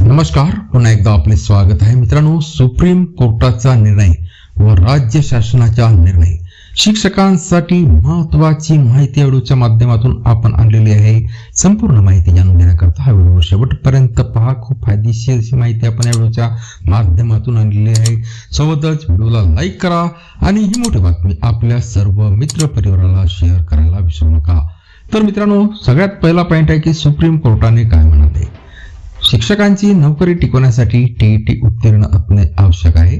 नमस्कार पुन्हा एकदा आपले स्वागत आहे. मित्रांनो सुप्रीम कोर्टाचा निर्णय व राज्य शासनाचा निर्णय. शिक्षकांसाठी महत्वाची माहिती व्हिडिओच्या माध्यमातून आपण आणलेली आहे. संपूर्ण माहिती जाणून घेण्याकरता हा व्हिडिओ शेवटपर्यंत पहा. खूप फायदेशीर अशी माहिती आपण या व्हिडिओच्या माध्यमातून आणलेली आहे. सोबतच व्हिडिओला लाईक करा आणि ही मोठी बातमी आपल्या सर्व मित्र परिवाराला शेअर करायला विसरू नका. तर मित्रांनो सगळ्यात पहिला पॉईंट आहे की सुप्रीम कोर्टाने काय म्हणाले? शिक्षकांची नोकरी टिकवण्यासाठी टीईटी उत्तीर्ण असणे आवश्यक आहे.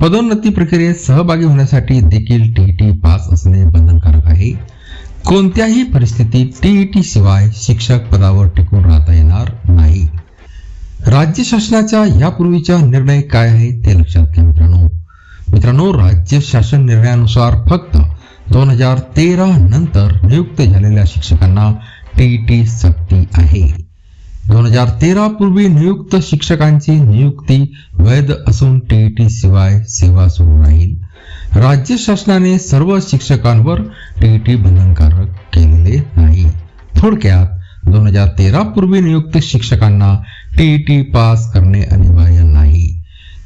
पदोन्नती प्रक्रियेत सहभागी होण्यासाठी देखील टीईटी पास असणे बंधनकारक आहे. कोणत्याही परिस्थितीत टीईटी शिवाय शिक्षक पदावर टिकून राहता येणार नाही. राज्य शासनाच्या यापूर्वीचा निर्णय काय आहे ते लक्षात घ्या मित्रांनो. मित्रांनो राज्य शासन निर्णयानुसार फक्त दोन हजार तेरा नंतर नियुक्त झालेल्या शिक्षकांना टीईटी सक्ती दोन हजार तेरा पूर्वी नियुक्त शिक्षकांची नियुक्ती वैध असून टीईटी शिवाय सेवा सुरू राहील. राज्य शासनाने सर्व शिक्षकांवर टीईटी बंधनकारक केलेले नाही. थोडक्यात दोन हजार तेरा पूर्वी नियुक्त शिक्षकांना टीईटी पास करणे अनिवार्य नाही.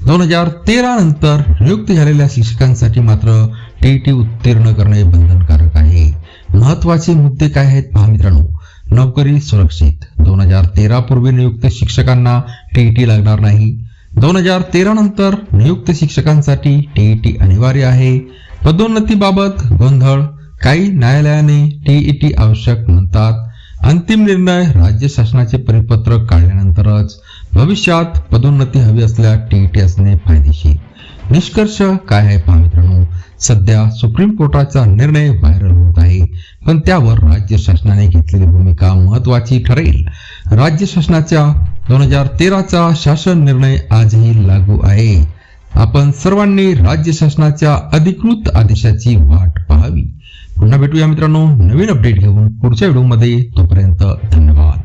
दोन हजार तेरा नंतर नियुक्त झालेल्या शिक्षकांसाठी मात्र टीईटी उत्तीर्ण करणे बंधनकारक आहे. महत्त्वाचे मुद्दे काय आहेत पहा मित्रांनो. नोकरी सुरक्षित दोन हजार तेरा पूर्वी नियुक्त शिक्षकांना टीईटी लागणार नाही. दोन हजार तेरा नंतर नियुक्त शिक्षकांसाठी टीईटी अनिवार्य आहे. पदोन्नतीबाबत गोंधळ काही न्यायालयाने टीईटी आवश्यक म्हणतात. अंतिम निर्णय राज्य शासनाचे परिपत्रक काढल्यानंतरच. भविष्यात पदोन्नती हवी असल्यास टीईटी असणे फायदेशीर. निष्कर्ष काय आहे पहा मित्रांनो? सध्या सुप्रीम कोर्टाचा निर्णय व्हायरल होत आहे. पण त्यावर राज्य शासनाने घेतलेली भूमिका महत्वाची ठरेल. राज्य शासनाच्या दोन हजार तेराचा शासन निर्णय आजही लागू आहे. आपण सर्वांनी राज्य शासनाच्या अधिकृत आदेशाची वाट पाहावी. पुन्हा भेटूया मित्रांनो नवीन अपडेट घेऊन पुढच्या व्हिडिओमध्ये. तोपर्यंत धन्यवाद.